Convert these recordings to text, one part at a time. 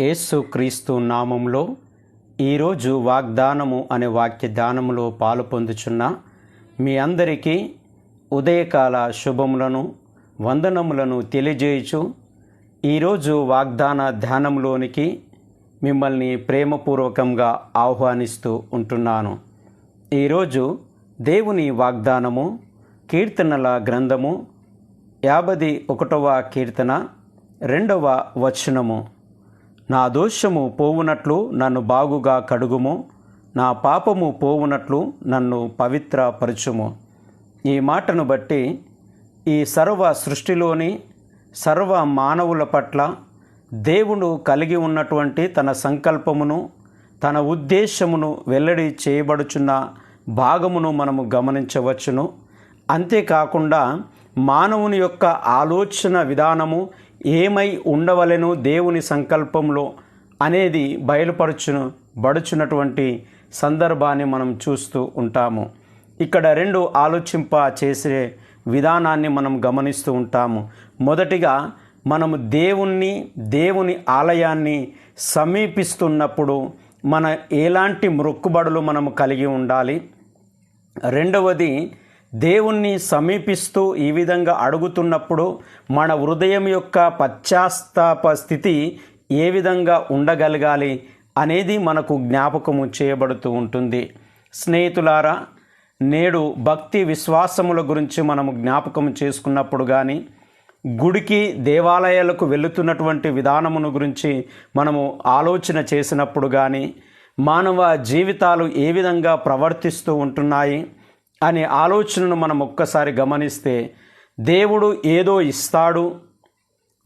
యేసుక్రీస్తు నామంలో ఈరోజు వాగ్దానము అనే వాక్య దానములో పాలు పొందుచున్న మీ అందరికీ ఉదయకాల శుభములను వందనములను తెలియజేయుచు ఈరోజు వాగ్దాన ధ్యానంలోనికి మిమ్మల్ని ప్రేమపూర్వకంగా ఆహ్వానిస్తూ ఉంటున్నాను. ఈరోజు దేవుని వాగ్దానము కీర్తనల గ్రంథము యాభది ఒకటవ కీర్తన రెండవ వచనము. నా దోషము పోవునట్లు నన్ను బాగుగా కడుగుము. నా పాపము పోవునట్లు నన్ను పవిత్రపరచుము. ఈ మాటను బట్టి ఈ సర్వ సృష్టిలోని సర్వ మానవుల పట్ల దేవుడు కలిగి ఉన్నటువంటి తన సంకల్పమును తన ఉద్దేశమును వెల్లడి చేయబడుచున్న భాగమును మనము గమనించవచ్చును. అంతేకాకుండా మానవుని యొక్క ఆలోచన విధానము ఏమై ఉండవలెను దేవుని సంకల్పంలో అనేది బయలుపరచును బడుచున్నటువంటి సందర్భాన్ని మనం చూస్తూ ఉంటాము. ఇక్కడ రెండు ఆలోచింప చేసే విధానాన్ని మనం గమనిస్తూ ఉంటాము. మొదటిగా మనము దేవుణ్ణి దేవుని ఆలయాన్ని సమీపిస్తున్నప్పుడు మన ఎలాంటి మొక్కుబడులు మనము కలిగి ఉండాలి? రెండవది దేవుణ్ణి సమీపిస్తూ ఈ విధంగా అడుగుతున్నప్పుడు మన హృదయం యొక్క పశ్చాత్తాప స్థితి ఏ విధంగా ఉండగలగాలి అనేది మనకు జ్ఞాపకము చేయబడుతూ ఉంటుంది. స్నేహితులారా నేడు భక్తి విశ్వాసముల గురించి మనము జ్ఞాపకం చేసుకున్నప్పుడు కానీ గుడికి దేవాలయాలకు వెళుతున్నటువంటి విధానమును గురించి మనము ఆలోచన చేసినప్పుడు కానీ మానవ జీవితాలు ఏ విధంగా ప్రవర్తిస్తూ ఉంటున్నాయి? అనే ఆలోచనను మనం ఒక్కసారి గమనిస్తే దేవుడు ఏదో ఇస్తాడు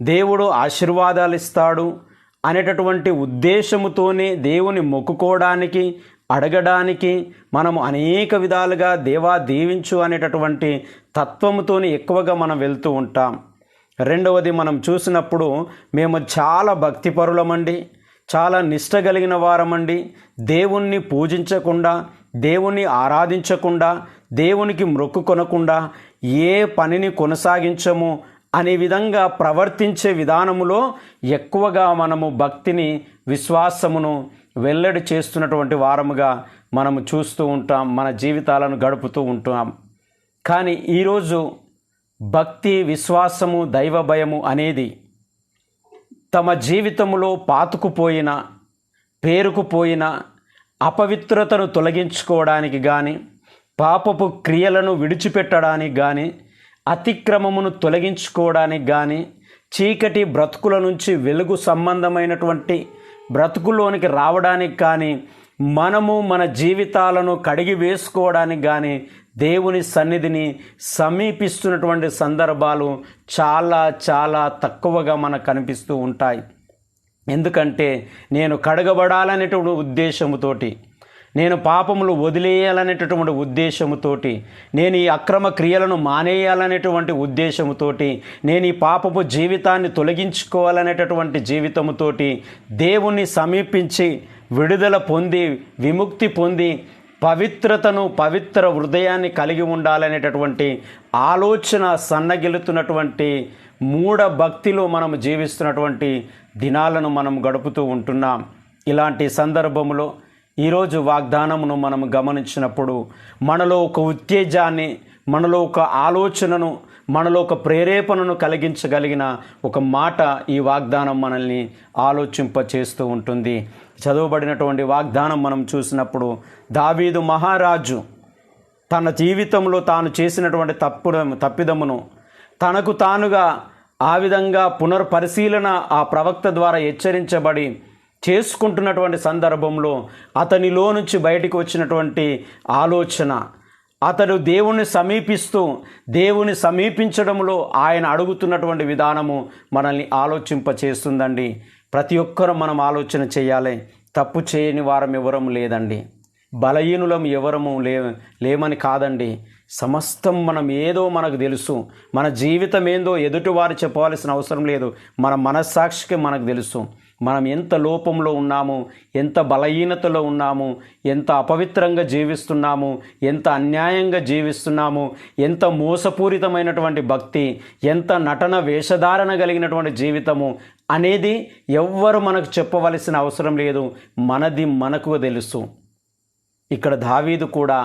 దేవుడు ఆశీర్వాదాలు ఇస్తాడు అనేటటువంటి ఉద్దేశముతోనే దేవుని మొక్కుకోవడానికి అడగడానికి మనము అనేక విధాలుగా దేవా దీవించు అనేటటువంటి తత్వముతోని ఎక్కువగా మనం వెళ్తూ ఉంటాం. రెండవది మనం చూసినప్పుడు మేము చాలా భక్తిపరులమండి చాలా నిష్ట కలిగిన వారమండి. దేవుణ్ణి పూజించకుండా దేవుణ్ణి ఆరాధించకుండా దేవునికి మొక్కు కొనకుండా ఏ పనిని కొనసాగించము అనే విధంగా ప్రవర్తించే విధానములో ఎక్కువగా మనము భక్తిని విశ్వాసమును వెల్లడి చేస్తున్నటువంటి వారముగా మనము చూస్తూ ఉంటాం మన జీవితాలను గడుపుతూ ఉంటాం. కానీ ఈరోజు భక్తి విశ్వాసము దైవ భయము అనేది తమ జీవితంలో పాతుకుపోయిన పేరుకుపోయిన అపవిత్రతను తొలగించుకోవడానికి కానీ పాపపు క్రియలను విడిచిపెట్టడానికి కానీ అతిక్రమమును తొలగించుకోవడానికి కానీ చీకటి బ్రతుకుల నుంచి వెలుగు సంబంధమైనటువంటి బ్రతుకులోనికి రావడానికి కానీ మనము మన జీవితాలను కడిగి వేసుకోవడానికి కానీ దేవుని సన్నిధిని సమీపిస్తున్నటువంటి సందర్భాలు చాలా చాలా తక్కువగా మనకు కనిపిస్తూ ఉంటాయి. ఎందుకంటే నేను కడగబడాలనేటువంటి ఉద్దేశముతోటి నేను పాపములు వదిలేయాలనేటటువంటి ఉద్దేశముతోటి నేను ఈ అక్రమ క్రియలను మానేయాలనేటువంటి ఉద్దేశముతోటి నేను ఈ పాపపు జీవితాన్ని తొలగించుకోవాలనేటటువంటి జీవితముతోటి దేవుణ్ణి సమీపించి విడుదల పొంది విముక్తి పొంది పవిత్రతను పవిత్ర హృదయాన్ని కలిగి ఉండాలనేటటువంటి ఆలోచన సన్నగిలుతున్నటువంటి మూఢ భక్తిలో మనం జీవిస్తున్నటువంటి దినాలను మనం గడుపుతూ ఉంటున్నాం. ఇలాంటి సందర్భంలో ఈరోజు వాగ్దానమును మనం గమనించినప్పుడు మనలో ఒక ఉత్తేజాన్ని మనలో ఒక ఆలోచనను మనలో ఒక ప్రేరేపణను కలిగించగలిగిన ఒక మాట ఈ వాగ్దానం మనల్ని ఆలోచింప చేస్తూ ఉంటుంది. చదవబడినటువంటి వాగ్దానం మనం చూసినప్పుడు దావీదు మహారాజు తన జీవితంలో తాను చేసినటువంటి తప్పు తప్పిదమును తనకు తానుగా ఆ విధంగా పునర్పరిశీలన ఆ ప్రవక్త ద్వారా హెచ్చరించబడి చేసుకుంటున్నటువంటి సందర్భంలో అతనిలో నుంచి బయటికి వచ్చినటువంటి ఆలోచన అతడు దేవుణ్ణి సమీపిస్తూ దేవుని సమీపించడంలో ఆయన అడుగుతున్నటువంటి విధానము మనల్ని ఆలోచింప చేస్తుందండి ప్రతి ఒక్కరూ మనం ఆలోచన చేయాలి. తప్పు చేయని వారం ఎవరం లేదండి. బలహీనులం ఎవరము లే లేమని కాదండి. సమస్తం మనం ఏదో మనకు తెలుసు. మన జీవితం ఏందో ఎదుటివారు చెప్పవలసిన అవసరం లేదు. మన మనస్సాక్షికి మనకు తెలుసు. మనం ఎంత లోపంలో ఉన్నాము ఎంత బలహీనతలో ఉన్నాము ఎంత అపవిత్రంగా జీవిస్తున్నాము ఎంత అన్యాయంగా జీవిస్తున్నాము ఎంత మోసపూరితమైనటువంటి భక్తి ఎంత నటన వేషధారణ కలిగినటువంటి జీవితము అనేది ఎవ్వరు మనకు చెప్పవలసిన అవసరం లేదు. మనది మనకు తెలుసు. ఇక్కడ దావీదు కూడా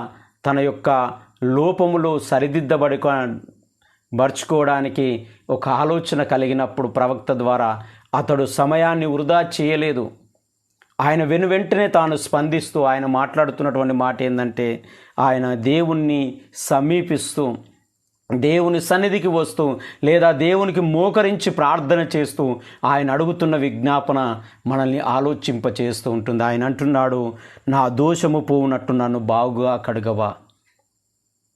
తన యొక్క లోపములు సరిదిద్దబడి బరుచుకోవడానికి ఒక ఆలోచన కలిగినప్పుడు ప్రవక్త ద్వారా అతడు సమయాన్ని వృధా చేయలేదు. ఆయన వెను వెంటనే తాను స్పందిస్తూ ఆయన మాట్లాడుతున్నటువంటి మాట ఏంటంటే ఆయన దేవుణ్ణి సమీపిస్తూ దేవుని సన్నిధికి వస్తూ లేదా దేవునికి మోకరించి ప్రార్థన చేస్తూ ఆయన అడుగుతున్న విజ్ఞాపన మనల్ని ఆలోచింప చేస్తూ ఉంటుంది. ఆయన అంటున్నాడు నా దోషము పోవునట్టు నన్ను బాగుగా కడగవా.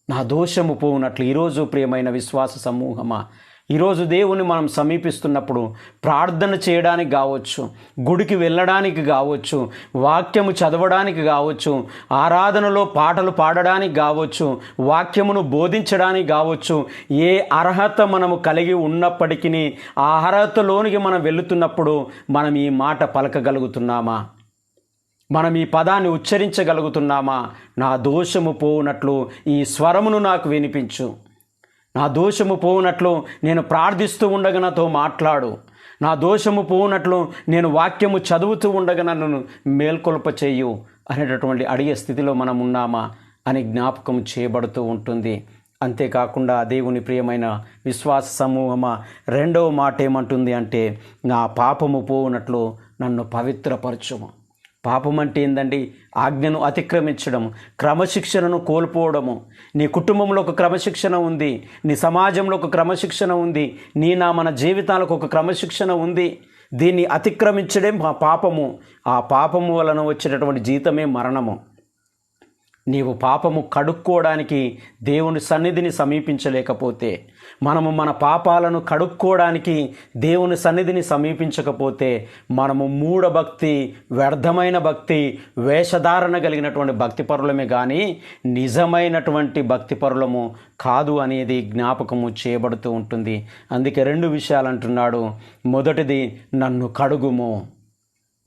నా దోషము పోవునట్లు. ఈరోజు ప్రియమైన విశ్వాస సమూహమా ఈరోజు దేవుని మనం సమీపిస్తున్నప్పుడు ప్రార్థన చేయడానికి కావచ్చు గుడికి వెళ్ళడానికి కావచ్చు వాక్యము చదవడానికి కావచ్చు ఆరాధనలో పాటలు పాడడానికి కావచ్చు వాక్యమును బోధించడానికి కావచ్చు ఏ అర్హత మనము కలిగి ఉన్నప్పటికీ ఆ అర్హతలోనికి మనం వెళుతున్నప్పుడు మనం ఈ మాట పలకగలుగుతున్నామా? మనం ఈ పదాన్ని ఉచ్చరించగలుగుతున్నామా? నా దోషము పోవునట్లు ఈ స్వరమును నాకు వినిపించు. నా దోషము పోవునట్లు నేను ప్రార్థిస్తూ ఉండగా నాతో మాట్లాడు. నా దోషము పోవునట్లు నేను వాక్యము చదువుతూ ఉండగా నన్ను మేల్కొల్ప చేయు అనేటటువంటి అడిగే స్థితిలో మనం ఉన్నామా అని జ్ఞాపకం చేయబడుతూ ఉంటుంది. అంతేకాకుండా దేవుని ప్రియమైన విశ్వాస సమూహమా రెండవ మాట ఏమంటుంది అంటే నా పాపము పోవునట్లు నన్ను పవిత్రపరచుము. పాపం అంటే ఏందండి? ఆజ్ఞను అతిక్రమించడం క్రమశిక్షణను కోల్పోవడము. నీ కుటుంబంలో ఒక క్రమశిక్షణ ఉంది నీ సమాజంలో ఒక క్రమశిక్షణ ఉంది నీ నా మన జీవితాలకు ఒక క్రమశిక్షణ ఉంది. దీన్ని అతిక్రమించడే మా పాపము. ఆ పాపము వలన వచ్చేటటువంటి జీతమే మరణము. నీవు పాపము కడుక్కోవడానికి దేవుని సన్నిధిని సమీపించలేకపోతే మనము మన పాపాలను కడుక్కోవడానికి దేవుని సన్నిధిని సమీపించకపోతే మనము మూఢ భక్తి వ్యర్థమైన భక్తి వేషధారణ కలిగినటువంటి భక్తి పరులమే కానీ నిజమైనటువంటి భక్తి పరులము కాదు అనేది జ్ఞాపకము చేయబడుతూ ఉంటుంది. అందుకే రెండు విషయాలు అంటున్నాడు. మొదటిది నన్ను కడుగుము.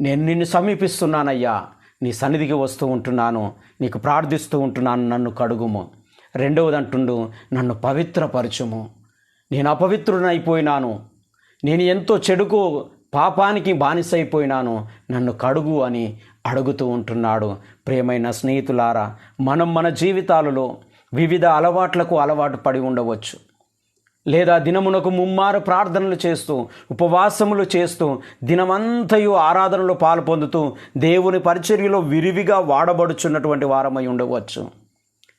నేను నిన్ను సమీపిస్తున్నానయ్యా. నీ సన్నిధికి వస్తూ ఉంటున్నాను నీకు ప్రార్థిస్తూ ఉంటున్నాను నన్ను కడుగుము. రెండవది అంటుండు నన్ను పవిత్రపరచుము. నేను అపవిత్రునైపోయినాను నేను ఎంతో చెడుకు పాపానికి బానిసైపోయినాను. నన్ను కడుగు అని అడుగుతూ ఉంటున్నాడు. ప్రేమైన స్నేహితులారా మనం మన జీవితాలలో వివిధ అలవాట్లకు అలవాటు పడి ఉండవచ్చు. లేదా దినమునకు ముమ్మారు ప్రార్థనలు చేస్తూ ఉపవాసములు చేస్తూ దినమంతయు ఆరాధనలో పాలు పొందుతూ దేవుని పరిచర్యలో విరివిగా వాడబడుచున్నటువంటి వారమై ఉండవచ్చు.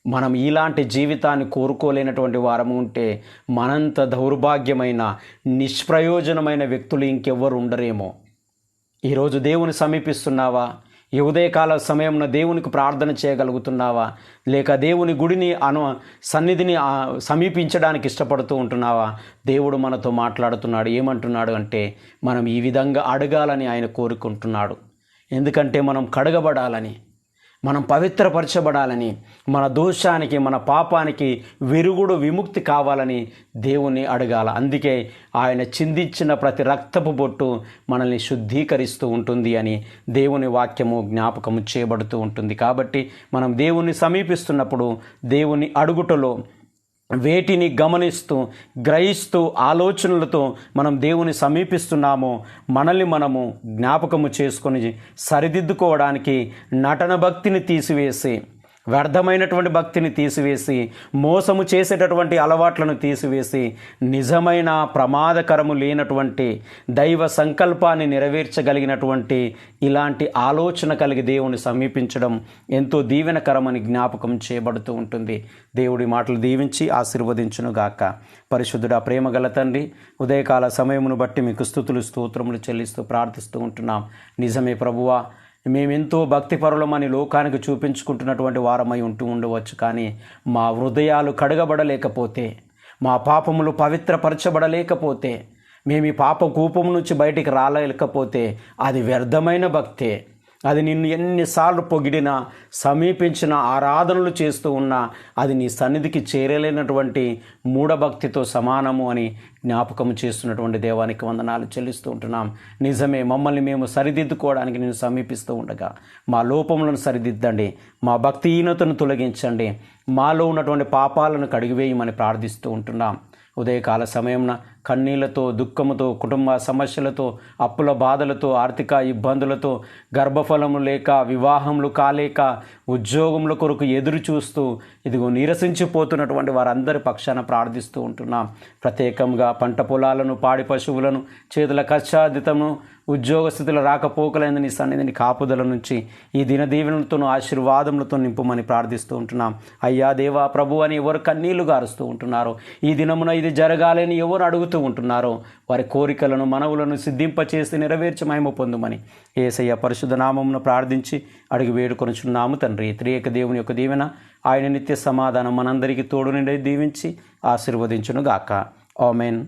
మనం ఇలాంటి జీవితాన్ని కోరుకోలేనటువంటి వారము ఉంటే మనంత దౌర్భాగ్యమైన నిష్ప్రయోజనమైన వ్యక్తులు ఇంకెవ్వరు ఉండరేమో. ఈరోజు దేవుని సమీపిస్తున్నావా? ఈ ఉదయకాల సమయంలో దేవునికి ప్రార్థన చేయగలుగుతున్నావా? లేక దేవుని గుడిని అను సన్నిధిని సమీపించడానికి ఇష్టపడుతూ ఉంటున్నావా? దేవుడు మనతో మాట్లాడుతున్నాడు. ఏమంటున్నాడు అంటే మనం ఈ విధంగా అడగాలని ఆయన కోరుకుంటున్నాడు. ఎందుకంటే మనం కడగబడాలని మనం పవిత్రపరచబడాలని మన దోషానికి మన పాపానికి విరుగుడు విముక్తి కావాలని దేవుణ్ణి అడగాల. అందుకే ఆయన చిందించిన ప్రతి రక్తపు బొట్టు మనల్ని శుద్ధీకరిస్తూ ఉంటుంది అని దేవుని వాక్యము జ్ఞాపకము చేయబడుతూ ఉంటుంది. కాబట్టి మనం దేవుణ్ణి సమీపిస్తున్నప్పుడు దేవుని అడుగుటలో వేటిని గమనిస్తూ గ్రహిస్తూ ఆలోచనలతో మనం దేవుని సమీపిస్తున్నామో మనల్ని మనము జ్ఞాపకము చేసుకొని సరిదిద్దుకోవడానికి నటన భక్తిని తీసివేసి వ్యర్థమైనటువంటి భక్తిని తీసివేసి మోసము చేసేటటువంటి అలవాట్లను తీసివేసి నిజమైన ప్రమాదకరము లేనటువంటి దైవ సంకల్పాన్ని నెరవేర్చగలిగినటువంటి ఇలాంటి ఆలోచన కలిగి దేవుని సమీపించడం ఎంతో దీవెనకరమని జ్ఞాపకం చేయబడుతూ ఉంటుంది. దేవుడి మాటలు దీవించి ఆశీర్వదించును గాక పరిశుద్ధుడా ప్రేమగల తండ్రి ఉదయకాల సమయమును బట్టి మీకు స్థుతులు స్తోత్రములు చెల్లిస్తూ ప్రార్థిస్తూ ఉంటున్నాం. నిజమే ప్రభువా మేమెంతో భక్తిపరులమని లోకానికి చూపించుకుంటున్నటువంటి వారమై ఉంటూ ఉండవచ్చు కానీ మా హృదయాలు కడగబడలేకపోతే మా పాపములు పవిత్రపరచబడలేకపోతే మేము ఈ పాప కూపం నుంచి బయటికి రాలేకపోతే అది వ్యర్థమైన భక్తే. అది నిన్ను ఎన్నిసార్లు పొగిడినా సమీపించిన ఆరాధనలు చేస్తూ ఉన్నా అది నీ సన్నిధికి చేరలేనటువంటి మూఢభక్తితో సమానము అని జ్ఞాపకం చేస్తున్నటువంటి దేవానికి వందనాలు చెల్లిస్తూ ఉంటున్నాం. నిజమే మమ్మల్ని మేము సరిదిద్దుకోవడానికి నేను సమీపిస్తూ ఉండగా. మా లోపములను సరిదిద్దండి. మా భక్తిహీనతను తొలగించండి. మాలో ఉన్నటువంటి పాపాలను కడిగివేయమని ప్రార్థిస్తూ ఉంటున్నాం. ఉదయకాల సమయంన కన్నీళ్ళతో దుఃఖముతో కుటుంబ సమస్యలతో అప్పుల బాధలతో ఆర్థిక ఇబ్బందులతో గర్భఫలము లేక వివాహములు కాలేక ఉద్యోగముల కొరకు ఎదురు చూస్తూ ఇదిగో నీరసించిపోతున్నటువంటి వారందరి పక్షాన ప్రార్థిస్తూ ఉంటున్నాం. ప్రత్యేకంగా పంట పొలాలను పాడి పశువులను చేతుల కష్టాదితము ఉద్యోగ స్థితిలో రాకపోకలైన నీ సన్నిధిని కాపుదల నుంచి ఈ దినదీవెనలతోనూ ఆశీర్వాదములతో నింపుమని ప్రార్థిస్తూ ఉంటున్నాం. అయ్యా దేవా ప్రభు అని ఎవరు కన్నీళ్ళు గారుస్తూ ఉంటున్నారో ఈ దినమున ఇది జరగాలని ఎవరు అడుగుతూ ఉంటున్నారో వారి కోరికలను మనవులను సిద్ధింపచేసి నెరవేర్చి మహిమ పొందుమని ఏసయ్య పరిశుద్ధ నామమును ప్రార్థించి అడిగి వేడుకొనుచున్నాము తండ్రి. త్రియక దేవుని యొక్క దీవెన ఆయన నిత్య సమాధానం మనందరికీ తోడు నిండి దీవించి ఆశీర్వదించునుగాక. ఆమెన్.